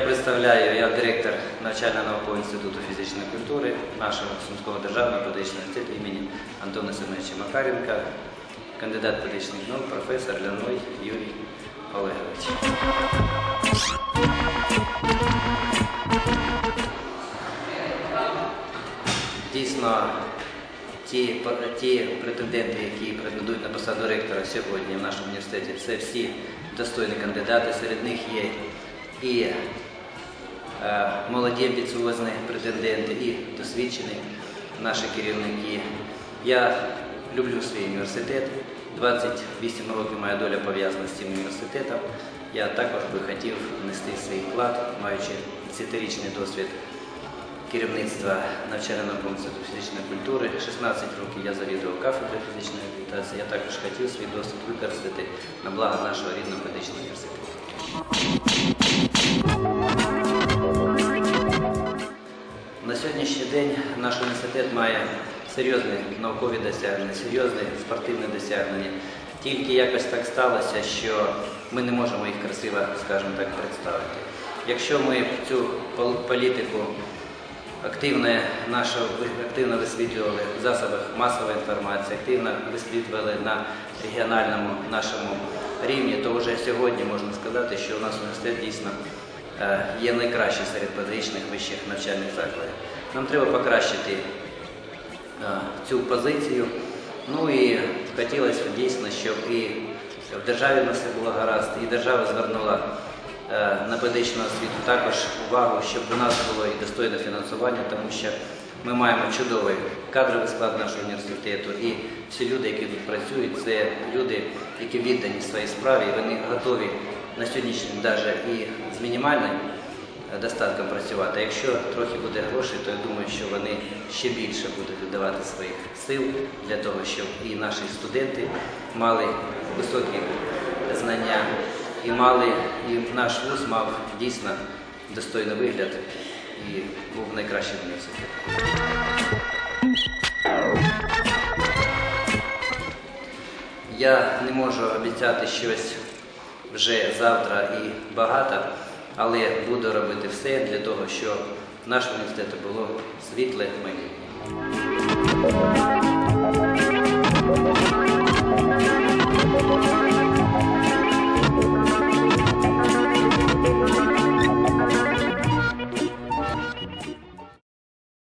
представляю, я директор навчально-наукового інституту фізичної культури нашого Сумського державного педагогічного університету імені Антона Семеновича Макаренка, кандидат педагогічних наук, професор Ляной Юрій Олегович. Дійсно, ті, ті претенденти, які претендують на посаду ректора сьогодні в нашому університеті, це всі достойні кандидати. Серед них є і е, молоді амбіціозні претенденти, і досвідчені наші керівники. Я люблю свій університет. 28 років моя доля пов'язана з цим університетом. Я також би хотів внести свій вклад, маючи 10-річний досвід керівництва навчально-наукового інституту фізичної культури. 16 років я завідував кафедрою фізичної реабілітації. Я також хотів свій досвід використати на благо нашого рідного медичного університету. Сьогоднішній день наш університет має серйозні наукові досягнення, серйозні спортивні досягнення. Тільки якось так сталося, що ми не можемо їх красиво, скажімо так, представити. Якщо ми цю політику активно, нашу, активно висвітлювали в засобах масової інформації, активно висвітлювали на регіональному нашому рівні, то вже сьогодні можна сказати, що у нас університет дійсно є найкращий серед педагогічних вищих навчальних закладів. Нам треба покращити е, цю позицію. Ну і хотілося б дійсно, щоб і в державі на все було гаразд, і держава звернула е, на педагогічну освіту також увагу, щоб у нас було і достойне фінансування, тому що ми маємо чудовий кадровий склад нашого університету, і всі люди, які тут працюють, це люди, які віддані своїй справі, вони готові на сьогоднішній день навіть і з мінімальним е, достатком працювати. А якщо трохи буде грошей, то я думаю, що вони ще більше будуть віддавати своїх сил для того, щоб і наші студенти мали високі знання і мали, і наш вуз мав дійсно достойний вигляд і був найкращим університетом. Я не можу обіцяти щось вже завтра і багато, але буду робити все для того, щоб наш університет було світле майбутнє.